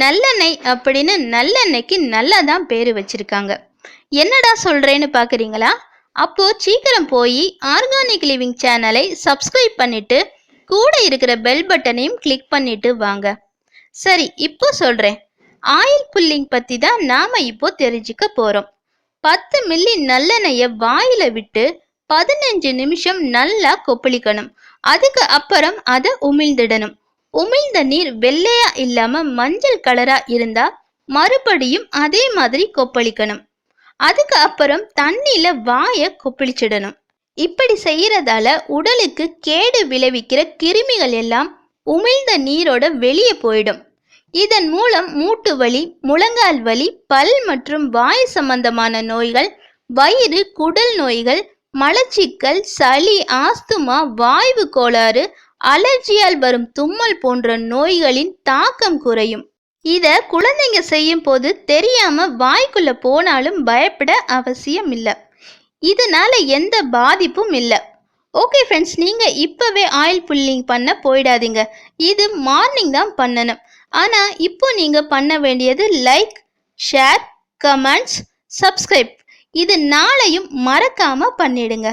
நல்லெண்ணெய் அப்படின்னு நல்லெண்ணெய்க்கு நல்லா தான் பேர் வச்சிருக்காங்க. என்னடா சொல்கிறேன்னு பார்க்குறீங்களா அப்போது சீக்கிரம் போய் ஆர்கானிக் லிவிங் சேனலை சப்ஸ்கிரைப் பண்ணிவிட்டு கூட இருக்கிற பெல் பட்டனையும் கிளிக் பண்ணிவிட்டு வாங்க. சரி இப்போ சொல்கிறேன் ஆயில் புல்லிங் பற்றி தான் நாம் இப்போ தெரிஞ்சுக்க போகிறோம் பத்து மில்லி நல்லெண்ணெயை வாயில் விட்டு பதினஞ்சு நிமிஷம் நல்லா கொப்பளிக்கணும். அதுக்கு அப்புறம் அதை உமிழ்ந்துடணும். உமிழ்ந்த நீர் வெள்ளையா இல்லாம மஞ்சள் கலரா இருந்தா மறுபடியும் அதே மாதிரி கொப்பளிக்கணும். அதுக்கு அப்புறம் தண்ணியில வாய கொப்பளிச்சிடணும். இப்படி செய்யறதால உடலுக்கு கேடு விளைவிக்கிற கிருமிகள் எல்லாம் உமிழ்ந்த நீரோட வெளியே போயிடும். இதன் மூலம் மூட்டு வலி முழங்கால் வலி பல் மற்றும் வாய் சம்பந்தமான நோய்கள் வயிறு குடல் நோய்கள் மலச்சிக்கல் சளி ஆஸ்துமா வாய்வு கோளாறு அலர்ஜியால் வரும் தும்மல் போன்ற நோய்களின் தாக்கம் குறையும். இத குழந்தைங்க செய்யும் போது தெரியாம வாய்க்குள்ள போனாலும் பயப்பட அவசியம் இல்லை இதனால எந்த பாதிப்பும் இல்லை. ஓகே ஃப்ரெண்ட்ஸ் நீங்கள் இப்போவே ஆயில் புல்லிங் பண்ண போயிடாதீங்க. இது மார்னிங் தான் பண்ணணும். ஆனால் இப்போ நீங்கள் பண்ண வேண்டியது லைக் ஷேர் கமெண்ட்ஸ் சப்ஸ்கிரைப். இது நாளையும் மறக்காமல் பண்ணிடுங்க.